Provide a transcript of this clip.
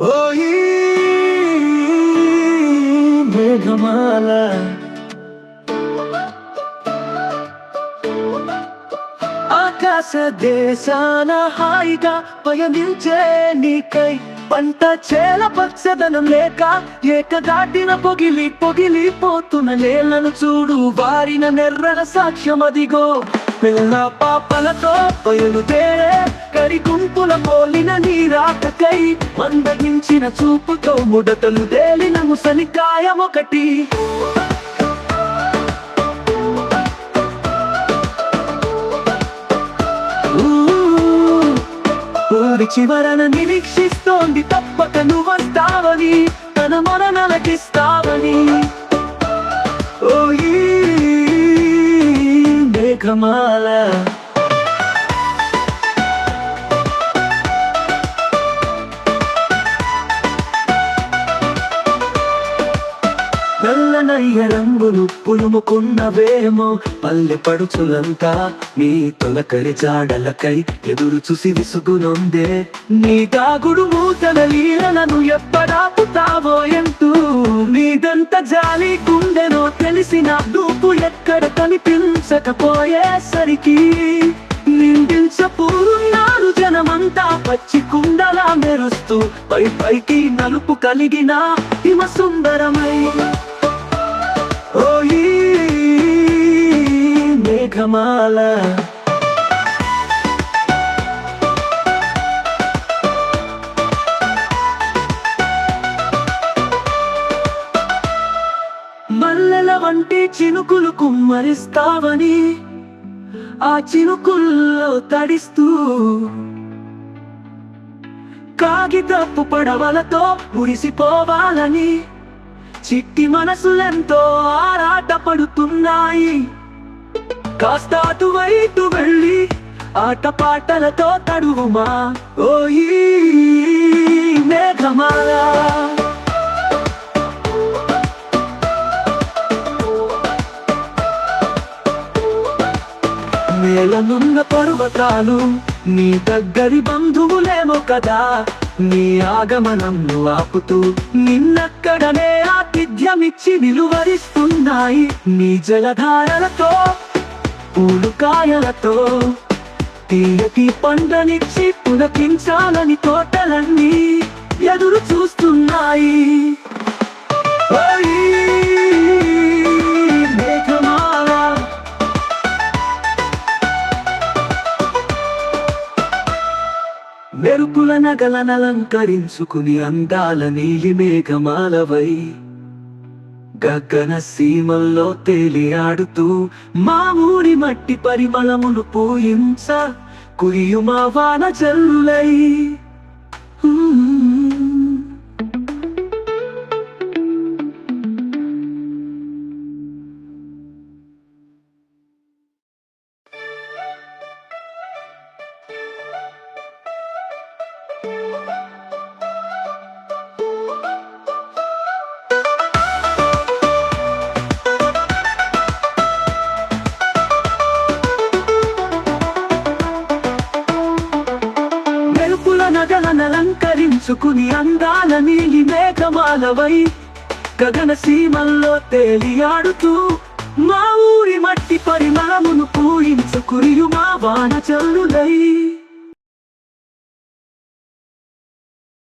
ఓయి మేఘమాల. ఆకాశ దేశాన హాయిగా పయనించే నీకై పంట చేల పచ్చదనం లేక ఏకదాటిన పొగిలి పొగిలి పోతున్న నేలను చూడు వారిన నెర్రన సాక్ష్యం అదిగో పిల్ల పాపలతో బయలుదేరే కరి గుంపుల పోలిన నీరాకకై మందగించిన చూపుతో ముడతలు తేలిన ముసలికాయం ఒకటి ఊరి చివరన నిరీక్షిస్తోంది తప్పక నువ్వస్తావని తన మేఘమాల నల్లనయ్య రంగులు పులుముకున్నవేమో పల్లె పడుచులంతా నీ తొలకరి జాడలకై ఎదురు చూసి విసుగునొందే. నీ దాగుడు మూతల లీలలను ఎప్పడాపుతావో ఎంతూ? నీదంత జాలి తెలిసిన దూపు ఎక్కడ కనిపించకపోయేసరికి నిందించపూరున్నారు జనమంతా పచ్చి కుండలా మెరుస్తూ పై పైకి నలుపు కలిగిన హిమ సుందరమై. ఓ మేఘమాల వంటి చినుకులు కుమ్మరిస్తావని ఆ చినుకుల్లో తడిస్తూ కాగితపు పడవలతో మురిసిపోవాలని చిట్టి మనసులెంతో ఆరాట పడుతున్నాయి కాస్త అటువైపు వెళ్ళి ఆటపాటలతో తడువుమా? ఓ ఈ నేలనున్న పర్వతాలు నీ దగ్గరి బంధువులేమో కదా. నీ ఆగమనంను ఆపుతూ నిన్నక్కడనే ఆతిథ్యమిచ్చి నిలువరిస్తున్నాయి నీ జలధారలతో పూలు కాయలతో తీయటి పంటనిచ్చి పులకించాలని తోటలన్నీ మెరుపుల నగలనలంకరించుకుని అందాల నీలి మేఘమాలవై గగన సీమల్లో తేలియాడుతూ మా ఊరి మట్టి పరిమళమును పూయించ కురియుమా వాన జల్లులై. తెలుసుకుని అందాల నీలి మేఘమాలవై గగన సీమల్లో తేలియాడుతూ మా ఊరి మట్టి పరిమళమును పూయించు కురియు మా వాన చల్లులై